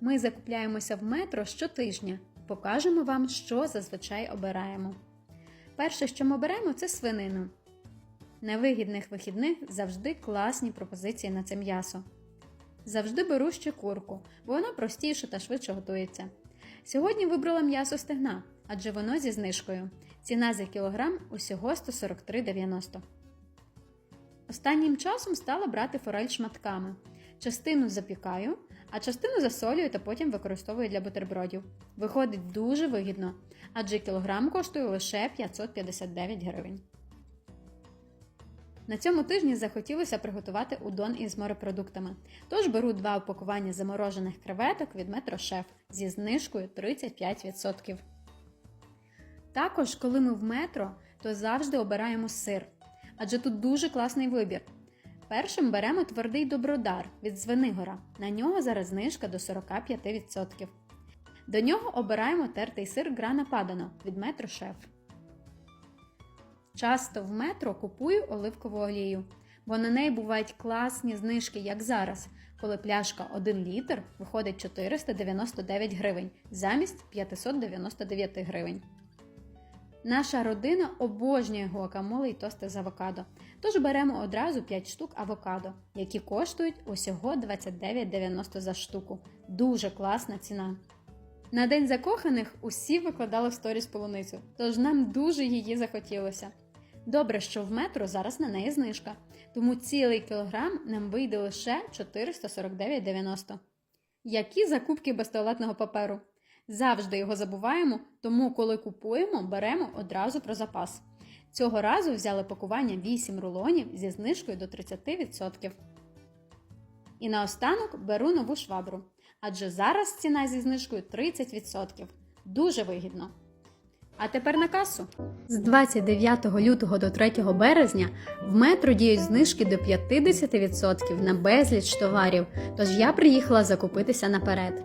Ми закупляємося в метро щотижня. Покажемо вам, що зазвичай обираємо. Перше, що ми беремо, це свинину. На вигідних вихідних завжди класні пропозиції на це м'ясо. Завжди беру ще курку, бо вона простіша та швидше готується. Сьогодні вибрала м'ясо стегна, адже воно зі знижкою. Ціна за кілограм усього 143,90. Останнім часом стала брати форель шматками. Частину запікаю, а частину засолюю та потім використовую для бутербродів. Виходить дуже вигідно, адже кілограм коштує лише 559 гривень. На цьому тижні захотілося приготувати удон із морепродуктами. Тож беру два упакування заморожених креветок від Метро Шеф зі знижкою 35%. Також, коли ми в метро, то завжди обираємо сир, адже тут дуже класний вибір. Першим беремо твердий добродар від Звенигора. На нього зараз знижка до 45%. До нього обираємо тертий сир Грана Падано від Метро Шеф. Часто в метро купую оливкову олію, бо на неї бувають класні знижки, як зараз, коли пляшка 1 літр виходить 499 гривень замість 599 гривень. Наша родина обожнює гуакамоле і тости з авокадо, тож беремо одразу 5 штук авокадо, які коштують усього 29,90 за штуку. Дуже класна ціна. На день закоханих усі викладали в сторіс полуницю, тож нам дуже її захотілося. Добре, що в метро зараз на неї знижка, тому цілий кілограм нам вийде лише 449,90. Які закупки без туалетного паперу? Завжди його забуваємо, тому коли купуємо, беремо одразу про запас. Цього разу взяли пакування 8 рулонів зі знижкою до 30%. І наостанок беру нову швабру, адже зараз ціна зі знижкою 30%. Дуже вигідно. А тепер на касу. З 29 лютого до 3 березня в метро діють знижки до 50% на безліч товарів, тож я приїхала закупитися наперед.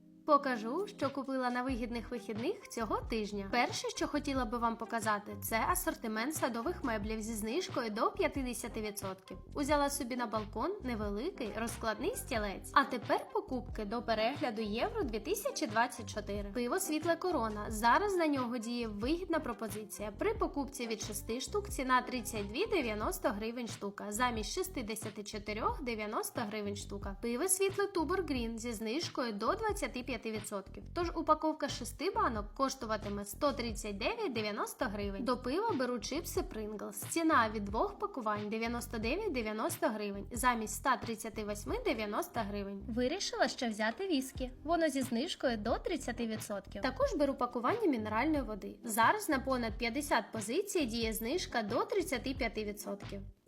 Покажу, що купила на вигідних вихідних цього тижня. Перше, що хотіла би вам показати, це асортимент садових меблів зі знижкою до 50%. Узяла собі на балкон невеликий розкладний стілець. А тепер покупки до перегляду Євро 2024. Пиво світле корона. Зараз на нього діє вигідна пропозиція. При покупці від 6 штук ціна 32,90 гривень штука, замість 64,90 гривень штука. Пиво світле Тубор Грін зі знижкою до 25%. Тож упаковка 6 банок коштуватиме 139,90 гривень. До пива беру чипси Pringles. Ціна від двох пакувань 99,90 гривень, замість 138,90 гривень. Вирішила ще взяти віскі. Воно зі знижкою до 30%. Також беру пакування мінеральної води. Зараз на понад 50 позицій діє знижка до 35%.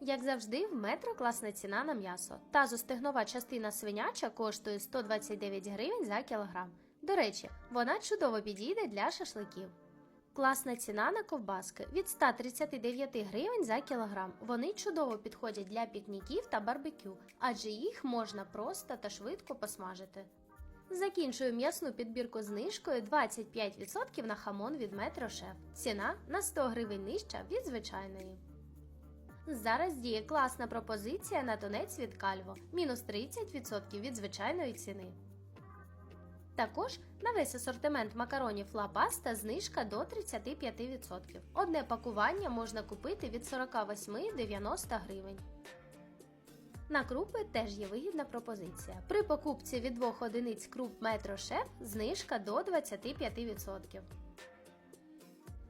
Як завжди, в метро класна ціна на м'ясо. Тазостегнова частина свиняча коштує 129 гривень за кілограм. До речі, вона чудово підійде для шашликів. Класна ціна на ковбаски від 139 гривень за кілограм. Вони чудово підходять для пікніків та барбекю, адже їх можна просто та швидко посмажити. Закінчую м'ясну підбірку знижкою 25% на хамон від Метро Шеф. Ціна на 100 гривень нижча від звичайної. Зараз діє класна пропозиція на тунець від Кальво мінус 30% від звичайної ціни. Також на весь асортимент макаронів Ла Паста знижка до 35%. Одне пакування можна купити від 48,90 гривень. На крупи теж є вигідна пропозиція. При покупці від двох одиниць круп Метро Шеф знижка до 25%.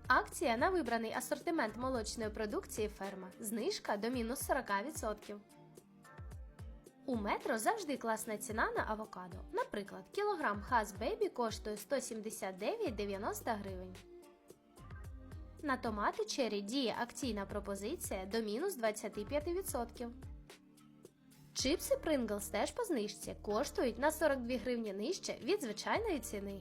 Акція на вибраний асортимент молочної продукції ферма. Знижка до мінус 40%. У метро завжди класна ціна на авокадо. Наприклад, кілограм Хас Бейбі коштує 179,90 гривень. На томати черрі діє акційна пропозиція до мінус 25%. Чипси Pringles теж по знижці коштують на 42 гривні нижче від звичайної ціни.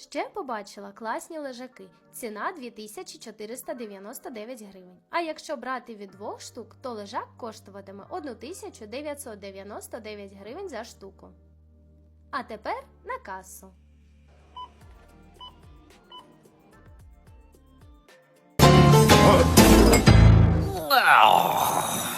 Ще побачила класні лежаки. Ціна 2499 гривень. А якщо брати від двох штук, то лежак коштуватиме 1999 гривень за штуку. А тепер на касу. Wow.